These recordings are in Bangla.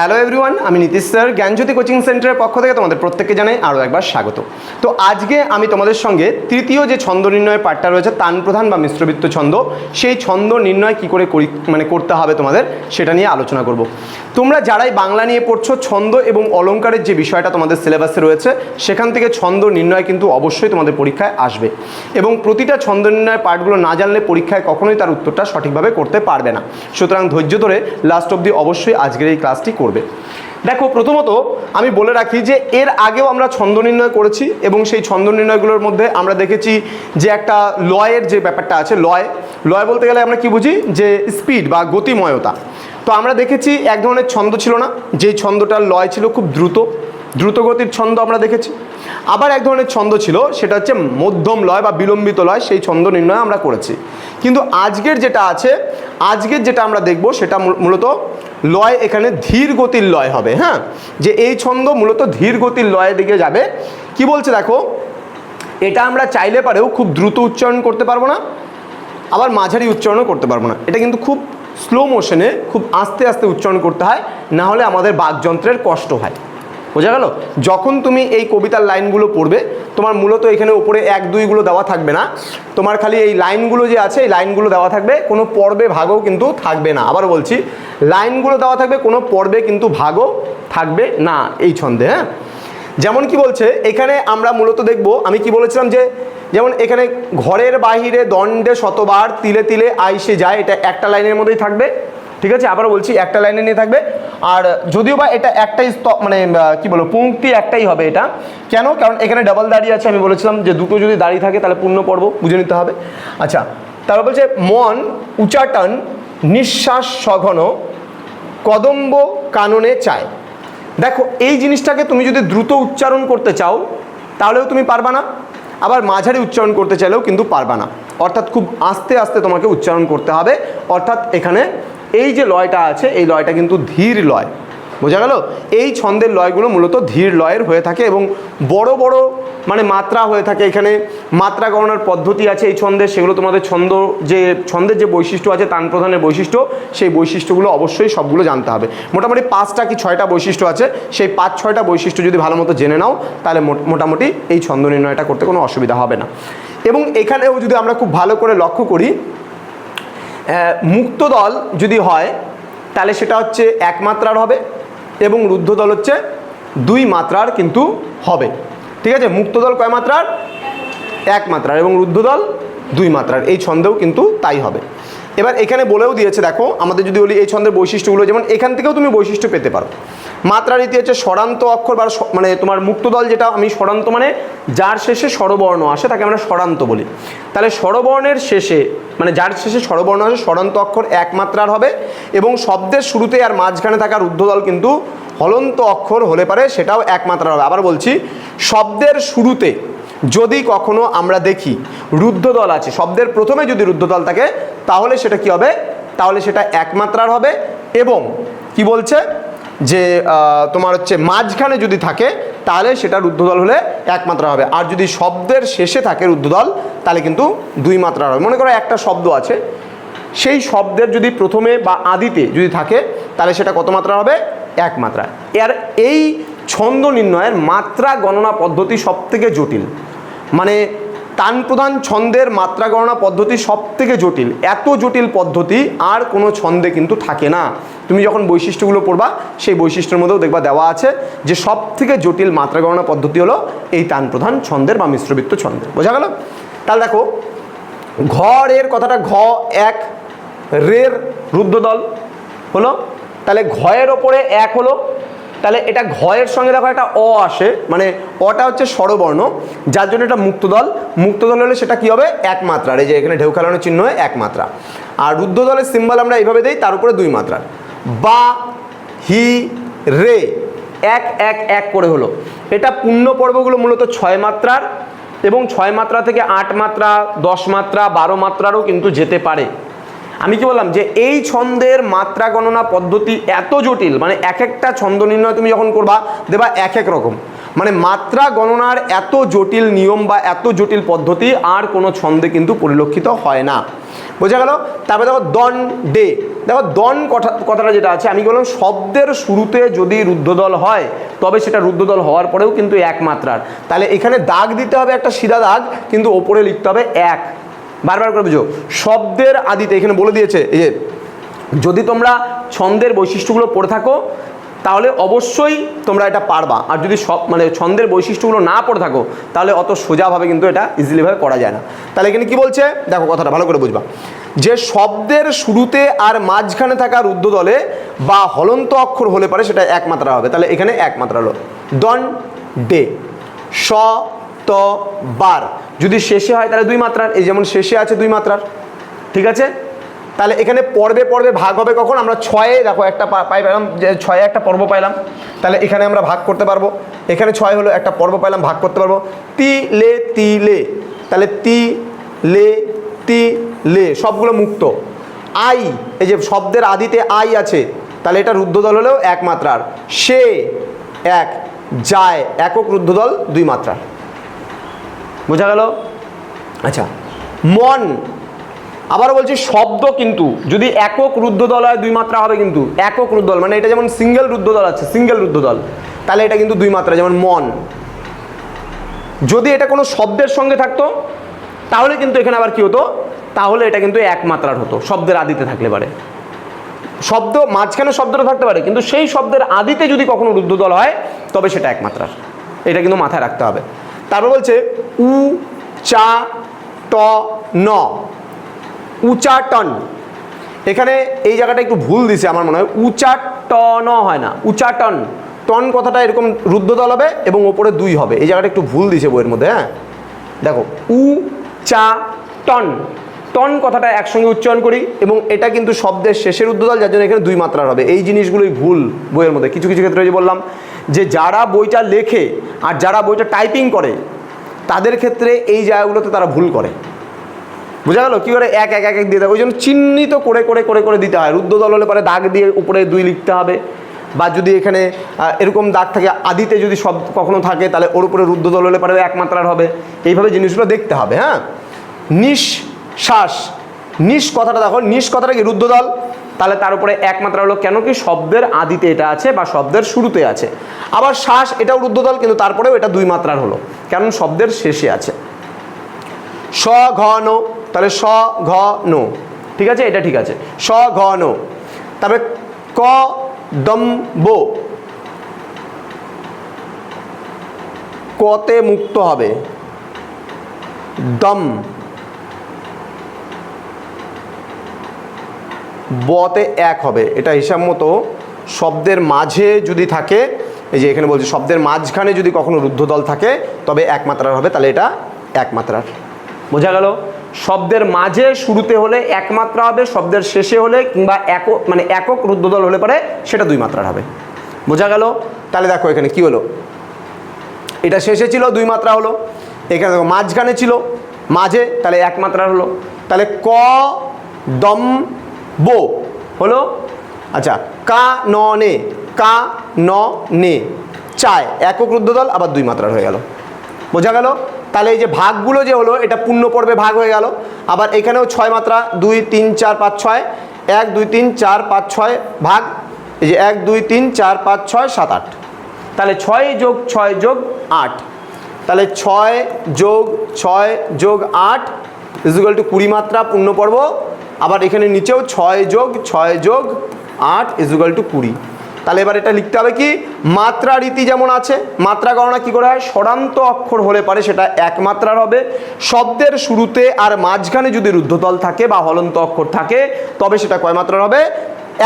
হ্যালো এভরিওয়ান আমি নীতিশ স্যার, জ্ঞানজ্যোতি কোচিং সেন্টারের পক্ষ থেকে তোমাদের প্রত্যেককে জানাই আরও একবার স্বাগত। তো আজকে আমি তোমাদের সঙ্গে তৃতীয় যে ছন্দ নির্ণয়ের পাঠটা রয়েছে, তান প্রধান বা মিশ্রবৃত্ত ছন্দ, সেই ছন্দ নির্ণয় কি করে মানে করতে হবে তোমাদের, সেটা নিয়ে আলোচনা করব। তোমরা যারাই বাংলা নিয়ে পড়ছো, ছন্দ এবং অলংকারের যে বিষয়টা তোমাদের সিলেবাসে রয়েছে, সেখান থেকে ছন্দ নির্ণয় কিন্তু অবশ্যই তোমাদের পরীক্ষায় আসবে। এবং প্রতিটা ছন্দ নির্ণয়ের পাঠগুলো না জানলে পরীক্ষায় কখনোই তার উত্তরটা সঠিকভাবে করতে পারবে না। সুতরাং ধৈর্য ধরে লাস্ট অবধি অবশ্যই আজকের এই ক্লাসটি করবে দেখো, প্রথমত আমি বলে রাখি যে এর আগেও আমরা ছন্দ নির্ণয় করেছি এবং সেই ছন্দ নির্ণয়গুলোর মধ্যে আমরা দেখেছি যে একটা লয়ের যে ব্যাপারটা আছে, লয়। লয় বলতে গেলে আমরা কি বুঝি? যে স্পিড বা গতিময়তা। তো আমরা দেখেছি এক ধরনের ছন্দ ছিল না, যেই ছন্দটার লয় ছিল খুব দ্রুত। দ্রুতগতির ছন্দ আমরা দেখেছি। আবার এক ধরনের ছন্দ ছিল, সেটা হচ্ছে মধ্যম লয় বা বিলম্বিত লয়, সেই ছন্দ নির্ণয় আমরা করেছি। কিন্তু আজকের যেটা আছে, আজকের যেটা আমরা দেখব, সেটা মূলত লয় এখানে ধীর গতির লয় হবে হ্যাঁ? যে এই ছন্দ মূলত ধীর গতির লয়ের দিকে যাবে। কি বলছে দেখো? এটা আমরা চাইলে পারেও খুব দ্রুত উচ্চারণ করতে পারব না, আবার মাঝারি উচ্চারণও করতে পারব না। এটা কিন্তু খুব স্লো মোশনে খুব আস্তে আস্তে উচ্চারণ করতে হয়, না হলে আমাদের বাকযন্ত্রের কষ্ট হয়। বোঝা গেল? যখন তুমি এই কবিতার লাইনগুলো পড়বে, তোমার মূলত এখানে উপরে এক দুইগুলো দেওয়া থাকবে না। তোমার খালি এই লাইনগুলো যে আছে, এই লাইনগুলো দেওয়া থাকবে, কোনো পর্বে ভাগও কিন্তু থাকবে না। আবার বলছি, লাইনগুলো দেওয়া থাকবে, কোনো পর্বে কিন্তু ভাগও থাকবে না এই ছন্দে হ্যাঁ? যেমন কি বলছে, এখানে আমরা মূলত দেখব, আমি কি বলেছিলাম যে, যেমন এখানে ঘরের বাহিরে দণ্ডে শতবার তিলে তিলে আইসে যায়, এটা একটা লাইনের মধ্যেই থাকবে। ঠিক আছে? আবার বলছি, একটা লাইনে নিয়ে থাকবে। আর যদিও বা এটা একটাই মানে কি বলব, পঙ্ক্তি একটাই হবে এটা। কেন? কারণ এখানে ডাবল দাঁড়িয়ে আছে, আমি বলেছিলাম যে দুটো যদি দাঁড়িয়ে থাকে, তাহলে পূর্ণ পর্ব, বুঝে নিতে হবে। আচ্ছা তারপর বলছে, মন, উচাটন, নিঃশ্বাস সঘন, কদম্ব কাননে চায়। দেখো, এই জিনিসটাকে তুমি যদি দ্রুত উচ্চারণ করতে চাও, তাহলেও তুমি পারবা না। আবার মাঝারি উচ্চারণ করতে চাইলেও কিন্তু পারবা না। অর্থাৎ খুব আস্তে আস্তে তোমাকে উচ্চারণ করতে হবে। অর্থাৎ এখানে এই যে লয়টা আছে, এই লয়টা কিন্তু ধীর লয়। বোঝা গেল? এই ছন্দের লয়গুলো মূলত ধীর লয়ের হয়ে থাকে এবং বড় বড় মানে মাত্রা হয়ে থাকে এখানে। মাত্রা গণনার পদ্ধতি আছে এই ছন্দের সেগুলো তোমাদের ছন্দ যে, ছন্দের যে বৈশিষ্ট্য আছে, তান প্রধানের বৈশিষ্ট্য, সেই বৈশিষ্ট্যগুলো অবশ্যই সবগুলো জানতে হবে। মোটামুটি পাঁচটা কি ছয়টা বৈশিষ্ট্য আছে, সেই পাঁচ ছয়টা বৈশিষ্ট্য যদি ভালো মতো জেনে নাও, তাহলে মোট- মোটামুটি এই ছন্দ নির্ণয়টা করতে কোনো অসুবিধা হবে না। এবং এখানেও যদি আমরা খুব ভালো করে লক্ষ্য করি মুক্ত দল যদি হয়, তাহলে সেটা হচ্ছে এক মাত্রার হবে এবং রুদ্ধ দল হচ্ছে দুই মাত্রার কিন্তু হবে। ঠিক আছে? মুক্ত দল কয় মাত্রার? এক মাত্রার এবং রুদ্ধ দল দুই মাত্রার। এই ছন্দেও কিন্তু তাই হবে। এবার এখানে বলেও দিয়েছে, দেখো, আমাদের যদি বলি এই ছন্দের বৈশিষ্ট্যগুলো, যেমন এখান থেকেও তুমি বৈশিষ্ট্য পেতে পারো। মাত্রা রীতি হচ্ছে স্বরান্ত অক্ষর বা মানে তোমার মুক্ত দল যেটা, আমি স্বরান্ত মানে যার শেষে স্বরবর্ণ আসে, তাকে আমরা স্বরান্ত বলি। তাহলে স্বরবর্ণের শেষে মানে যার শেষে স্বরবর্ণ আসে, স্বরান্ত অক্ষর একমাত্রার হবে এবং শব্দের শুরুতে আর মাঝখানে থাকা রুদ্ধ দল কিন্তু হলন্ত অক্ষর হলে পারে, সেটাও একমাত্রার হবে। আবার বলছি, শব্দের শুরুতে যদি কখনো আমরা দেখি রুদ্ধদল আছে, শব্দের প্রথমে যদি রুদ্ধদল থাকে, তাহলে সেটা কি হবে? তাহলে সেটা একমাত্রার হবে এবং কি বলছে? যে তোমার হচ্ছে মাঝখানে যদি থাকে, তাহলে সেটা রুদ্ধদল হলে একমাত্রা হবে। আর যদি শব্দের শেষে থাকে রুদ্ধদল, তাহলে কিন্তু দুই মাত্রার হবে। মনে করো একটা শব্দ আছে, সেই শব্দের যদি প্রথমে বা আদিতে যদি থাকে, তাহলে সেটা কত মাত্রা হবে? এক মাত্রা এর এই ছন্দ নির্ণয়ের মাত্রা গণনা পদ্ধতি সব থেকে জটিল। মানে টান প্রধান ছন্দের মাত্রা গণনা পদ্ধতি সব থেকে জটিল। এত জটিল পদ্ধতি আর কোনো ছন্দে কিন্তু থাকে না। তুমি যখন বৈশিষ্ট্যগুলো পড়বা, সেই বৈশিষ্ট্যের মধ্যেও দেখবা দেওয়া আছে যে সব থেকে জটিল মাত্রা গণনা পদ্ধতি হলো এই টান প্রধান ছন্দের বা মিশ্রবৃত্ত ছন্দের। বোঝা গেল? তাহলে দেখো ঘরের কথাটা ঘ, এক, রের রুদ্ধদল হলো। তাহলে ঘয়ের ওপরে এক হলো তাহলে এটা ঘয়ের সঙ্গে দেখো একটা অ আসে মানে অটা হচ্ছে স্বরবর্ণ, যার জন্য এটা মুক্তদল। মুক্তদল হলে সেটা কি হবে? এক মাত্রার এই যে এখানে ঢেউ খেলানোর চিহ্ন হয় এক মাত্রা আর রুদ্ধদলের সিম্বল আমরা এইভাবে দিই, তার উপরে দুই মাত্রার বা, হি, রে, এক এক এক করে হলো। এটা পূর্ণ পর্বগুলো মূলত ছয় মাত্রার, এবং ছয় মাত্রা থেকে আট মাত্রা, দশ মাত্রা, বারো মাত্রারও কিন্তু যেতে পারে। আমি কি বললাম যে এই ছন্দের মাত্রা গণনা পদ্ধতি এত জটিল মানে এক একটা ছন্দ নির্ণয় তুমি যখন করবা, দেবা এক এক রকম। মানে মাত্রা গণনার এত জটিল নিয়ম বা এত জটিল পদ্ধতি আর কোনো ছন্দে কিন্তু পরিলক্ষিত হয় না। বোঝা গেল? তারপরে দেখো দন, ডে। দেখো দন কথা, কথাটা যেটা আছে, আমি বললাম, শব্দের শুরুতে যদি রুদ্ধদল হয়, তবে সেটা রুদ্ধদল হওয়ার পরেও কিন্তু এক মাত্রার। তাহলে এখানে দাগ দিতে হবে একটা সিধা দাগ, কিন্তু ওপরে লিখতে হবে এক। বারবার করে বুঝো। শব্দের আদিতে এখানে বলে দিয়েছে, এই যে, যদি তোমরা ছন্দের বৈশিষ্ট্যগুলো পড়ে থাকো, তাহলে অবশ্যই তোমরা এটা পারবা। আর যদি সব মানে ছন্দের বৈশিষ্ট্যগুলো না পড়ে থাকো, তাহলে অত সোজাভাবে কিন্তু এটা ইজিলিভাবে করা যায় না। তাহলে এখানে কি বলছে? দেখো কথাটা, ভালো করে বুঝবা। যে শব্দের শুরুতে আর মাঝখানে থাকা রুদ্ধদলে বা হলন্ত অক্ষর হলে পারে সেটা এক মাত্রা হবে। তাহলে এখানে একমাত্রা হলো। ডন ডে স ত বার যদি শেষে হয় তাহলে দুই মাত্রার। এই যেমন শেষে আছে দুই মাত্রার। ঠিক আছে? তাহলে এখানে পর্বে পর্বে ভাগ হবে কখন? আমরা ছয়ে, দেখো একটা পাই পেলাম যে ছয়ে একটা পর্ব পাইলাম। তাহলে এখানে আমরা ভাগ করতে পারব। এখানে ছয় হলো একটা পর্ব পাইলাম, ভাগ করতে পারব। তি লে তি লে। তাহলে তি লে তি লে, সবগুলো মুক্ত। আই, এই যে শব্দের আদিতে আই আছে, তাহলে এটা রুদ্ধদল হলেও এক মাত্রার। সে, এক, যায়, একক রুদ্ধদল দুই মাত্রার। বোঝা গেল? আচ্ছা মন আবার বলছি শব্দ কিন্তু, যদি একক রুদ্ধদল হয় দুই মাত্রা হবে কিন্তু, একক রুদ্ধদল মানে এটা যেমন সিঙ্গেল রুদ্ধদল আছে সিঙ্গেল রুদ্ধদল, তাহলে এটা কিন্তু দুই মাত্রা, যেমন মন। যদি এটা কোনো শব্দের সঙ্গে থাকতো, তাহলে কিন্তু এখানে আবার কি হতো? তাহলে এটা কিন্তু এক মাত্রার হতো, শব্দের আদিতে থাকলে পারে। শব্দ, মাঝখানে শব্দটা থাকতে পারে, কিন্তু সেই শব্দের আদিতে যদি কখনো রুদ্ধদল হয়, তবে সেটা একমাত্রার এটা কিন্তু মাথায় রাখতে হবে। তারপর বলছে উ, চা, ট, ন। উচাটন এখানে এই জায়গাটা একটু ভুল দিছে আমার মনে হয়। উচাটন হয় না। উচাটন টন। টন কথাটা এরকম রুদ্ধদল হবে এবং ওপরে দুই হবে। এই জায়গাটা একটু ভুল দিছে বইয়ের মধ্যে হ্যাঁ? দেখো, উ, চা, টন। টন কথাটা একসঙ্গে উচ্চারণ করি এবং এটা কিন্তু শব্দের শেষের উদ্ধদল যার জন্য এখানে দুই মাত্রার হবে। এই জিনিসগুলোই ভুল বইয়ের মধ্যে। কিছু কিছু ক্ষেত্রে যে বললাম যে যারা বইটা লেখে আর যারা বইটা টাইপিং করে, তাদের ক্ষেত্রে এই জায়গাগুলোতে তারা ভুল করে। বোঝা গেল? কী করে? এক এক এক এক দিয়ে দেয়। ওই জন্য চিহ্নিত করে করে করে করে দিতে হয়। রুদ্ধদল হলে পরে দাগ দিয়ে উপরে দুই লিখতে হবে। বা যদি এখানে এরকম দাগ থাকে, আদিতে যদি সব কখনো থাকে, তাহলে ওর উপরে রুদ্ধদল হলে পরে এক মাত্রার হবে। এইভাবে জিনিসগুলো দেখতে হবে হ্যাঁ? নিঃশ্বাস। নিঃ কথাটা দেখো নিঃ কথাটা কি রুদ্ধদল তাহলে তার উপরে এক মাত্রা হলো কেন কি শব্দের আদিতে এটা আছে বা শব্দের শুরুতে আছে। আবার শ্বাস এটাও রুদ্ধদল, কিন্তু তারপরেও এটা দুই মাত্রার হলো, কারণ শব্দের শেষে আছে। স, ঘ, নো, তাহলে স, ঘ, নো, ঠিক আছে? এটা ঠিক আছে। স, ঘ, নো, তারপরে ক, দম, বো, কতে মুক্ত হবে। দম বতে এক হবে। এটা হিসাব মতো শব্দের মাঝে যদি থাকে, এই যে এখানে বলছি শব্দের মাঝখানে যদি কখনো রুদ্ধদল থাকে, তবে এক মাত্রার হবে, তাহলে এটা এক মাত্রার। বোঝা গেল? শব্দের মাঝে শুরুতে হলে এক মাত্রা হবে, শব্দের শেষে হলে কিংবা একক মানে একক রুদ্ধদল হলে পরে সেটা দুই মাত্রার হবে। বোঝা গেল? তাহলে দেখো এখানে কি হলো? এটা শেষে ছিল, দুই মাত্রা হলো। এখানে দেখো মাঝখানে ছিল, মাঝে, তাহলে এক মাত্রার হলো। তাহলে ক দম বো। হলো? আচ্ছা কা, ন, নে। কা, ন, নে। চায়, একক রুদ্ধদল, আবার দুই মাত্রার হয়ে গেল। বোঝা গেল? তাহলে এই যে ভাগগুলো যে হলো, এটা পূর্ণ পর্বে ভাগ হয়ে গেল। আবার এখানেও ছয় মাত্রা, দুই, তিন, চার, পাঁচ, ছয়। এক, দুই, তিন, চার, পাঁচ, ছয় ভাগ, এই যে এক, দুই, তিন, চার, পাঁচ, ছয়, সাত, আট। তাহলে ছয় যোগ ছয় যোগ আট। তাহলে ছয় যোগ ছয় যোগ আট ইজুগাল টু কুড়ি মাত্রা পূর্ণ পর্ব আবার এখানে নিচেও ছয় যোগ ছয় যোগ, আট ইজুগাল টু কুড়ি। তাহলে এবার এটা লিখতে হবে কি? মাত্রা রীতি যেমন আছে, মাত্রা গণনা কি করে হয়? স্বরান্ত অক্ষর হলে পারে সেটা এক মাত্রার হবে। শব্দের শুরুতে আর মাঝখানে যদি রুদ্ধতল থাকে বা হলন্ত অক্ষর থাকে, তবে সেটা কয় মাত্রার হবে?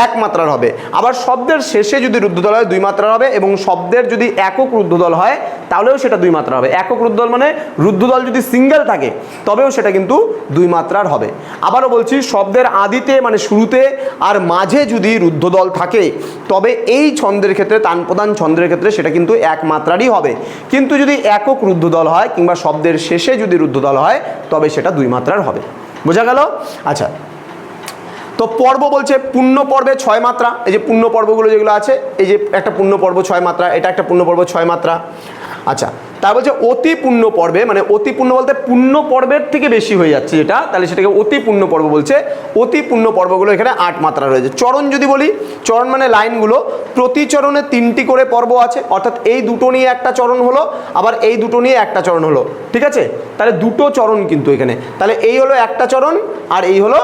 এক মাত্রার হবে। আবার শব্দের শেষে যদি রুদ্ধদল হয়, দুই মাত্রার হবে এবং শব্দের যদি একক রুদ্ধদল হয়, তাহলেও সেটা দুই মাত্রা হবে। একক রুদ্ধদল মানে রুদ্ধদল যদি সিঙ্গেল থাকে, তবেও সেটা কিন্তু দুই মাত্রার হবে। আবারও বলছি, শব্দের আদিতে মানে শুরুতে আর মাঝে যদি রুদ্ধদল থাকে, তবে এই ছন্দের ক্ষেত্রে, তান প্রধান ছন্দের ক্ষেত্রে সেটা কিন্তু এক মাত্রারই হবে। কিন্তু যদি একক রুদ্ধদল হয় কিংবা শব্দের শেষে যদি রুদ্ধদল হয়, তবে সেটা দুই মাত্রার হবে। বোঝা গেল? আচ্ছা তো পর্ব বলছে পূর্ণ পর্বে ছয় মাত্রা। এই যে পূর্ণ পর্বগুলো যেগুলো আছে, এই যে একটা পূর্ণ পর্ব ছয় মাত্রা, এটা একটা পূর্ণ পর্ব ছয় মাত্রা। আচ্ছা তা বলছে অতি পূর্ণ পর্বে মানে অতি পূর্ণ বলতে পূর্ণ পর্বের থেকে বেশি হয়ে যাচ্ছে যেটা, তাহলে সেটাকে অতি পূর্ণ পর্ব বলছে। অতি পূর্ণ পর্বগুলো এখানে আট মাত্রা রয়েছে। চরণ যদি বলি, চরণ মানে লাইনগুলো প্রতি চরণে তিনটি করে পর্ব আছে, অর্থাৎ এই দুটো নিয়ে একটা চরণ হলো, আবার এই দুটো নিয়ে একটা চরণ হলো। ঠিক আছে? তাহলে দুটো চরণ কিন্তু এখানে। তাহলে এই হলো একটা চরণ, আর এই হলো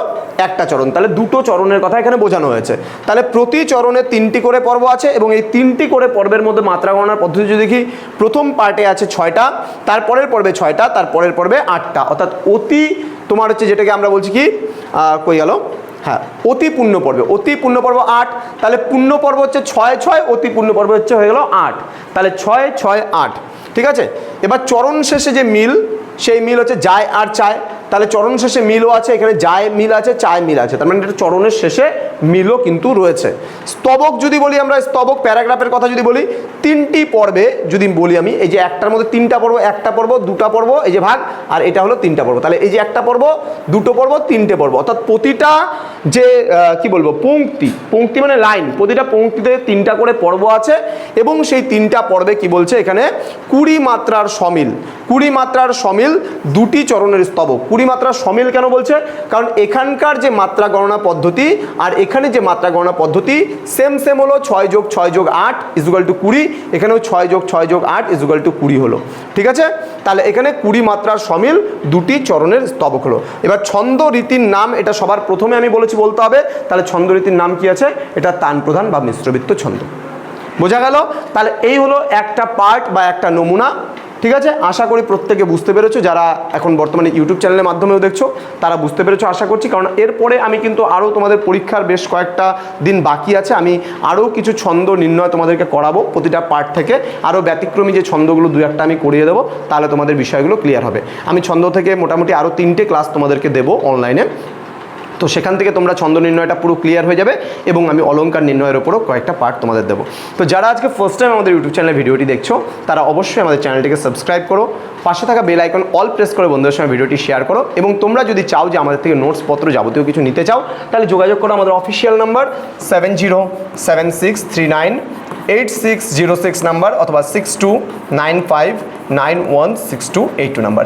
একটা চরণ। তাহলে দুটো চরণের কথা এখানে বোঝানো হয়েছে। তাহলে প্রতি চরণে তিনটি করে পর্ব আছে এবং এই তিনটি করে পর্বের মধ্যে মাত্রা গণনার পদ্ধতি যদি দেখি, প্রথম পার্টে আছে ছয়টা, তারপরের পর্বে ছয়টা, তারপরের পর্বে আটটা। অর্থাৎ অতি তোমার হচ্ছে যেটাকে আমরা বলছি কি কই গেল? হ্যাঁ অতি পূর্ণ পর্বে। অতি পূর্ণ পর্ব আট, তাহলে পূর্ণ পর্ব হচ্ছে ছয় ছয়, অতি পূর্ণ পর্ব হচ্ছে হয়ে গেল আট। তাহলে ছয় ছয়, আট। ঠিক আছে? এবার চরণ শেষে যে মিল, সেই মিল হচ্ছে যায় আর চায়। তাহলে চরণ শেষে মিলও আছে, এখানে যায় মিল আছে, চায় মিল আছে। তার মানে এটা চরণের শেষে মিলও কিন্তু রয়েছে। স্তবক যদি বলি আমরা, স্তবক প্যারাগ্রাফের কথা যদি বলি, তিনটি পর্বে যদি বলি আমি, এই যে একটার মধ্যে তিনটা পর্ব, একটা পর্ব, দুটা পর্ব, এই যে ভাগ, আর এটা হলো তিনটা পর্ব। তাহলে এই যে একটা পর্ব, দুটো পর্ব, তিনটে পর্ব। অর্থাৎ প্রতিটা যে কি বলব পংক্তি পংক্তি মানে লাইন। প্রতিটা পঙ্ক্তিতে তিনটা করে পর্ব আছে এবং সেই তিনটা পর্বে কি বলছে এখানে? কুড়ি মাত্রার সমিল। কুড়ি মাত্রার সমিল দুটি চরণের স্তবক। কুড়ি মাত্রার সমিল কেন বলছে? কারণ এখানকার যে মাত্রা গণনা পদ্ধতি আর এখানে যে মাত্রা গণনা পদ্ধতি সেম সেম হলো ছয় যোগ ছয় যোগ আট ইজুগাল টু কুড়ি, এখানেও ছয় যোগ ছয় যোগ আট ইজুগাল টু কুড়ি হলো। ঠিক আছে? তাহলে এখানে কুড়ি মাত্রার সমিল দুটি চরণের স্তবক হলো। এবার ছন্দ রীতির নাম এটা সবার প্রথমে আমি বলেছি। বলতে হবে। তাহলে ছন্দ রীতির নাম কি আছে? এটা তান প্রধান বা মিশ্রবৃত্ত ছন্দ। বোঝা গেল? তাহলে এই হলো একটা পার্ট বা একটা নমুনা, ঠিক আছে? আশা করি প্রত্যেকে বুঝতে পেরেছ, যারা এখন বর্তমানে ইউটিউব চ্যানেলের মাধ্যমেও দেখছ, তারা বুঝতে পেরেছ, আশা করছি। কারণ এরপরে আমি কিন্তু আরও তোমাদের পরীক্ষার বেশ কয়েকটা দিন বাকি আছে। আমি আরও কিছু ছন্দ নির্ণয় তোমাদেরকে করাবো প্রতিটা পার্ট থেকে। আরও ব্যতিক্রমী যে ছন্দগুলো দু একটা আমি করিয়ে দেবো, তাহলে তোমাদের বিষয়গুলো ক্লিয়ার হবে। আমি ছন্দ থেকে মোটামুটি আরও তিনটে ক্লাস তোমাদেরকে দেবো অনলাইনে তো সেখান থেকে তোমরা ছন্দ নির্ণয়টা পুরো ক্লিয়ার হয়ে যাবে এবং আমি অলঙ্কার নির্ণয়ের উপরও কয়েকটা পার্ট তোমাদের দেবো। তো যারা আজকে ফার্স্ট টাইম আমাদের ইউটিউব চ্যানেলে ভিডিওটি দেখছ, তারা অবশ্যই আমাদের চ্যানেলটিকে সাবস্ক্রাইব করো, পাশে থাকা বেল আইকন অল প্রেস করে বন্ধুদের সঙ্গে ভিডিওটি শেয়ার করো এবং তোমরা যদি চাও যে আমাদের থেকে নোটস পত্র যাবতীয় কিছু নিতে চাও, তাহলে যোগাযোগ করো আমাদের official number seven zero seven six three nine eight six zero six number অথবা six two nine five nine one six two eight two number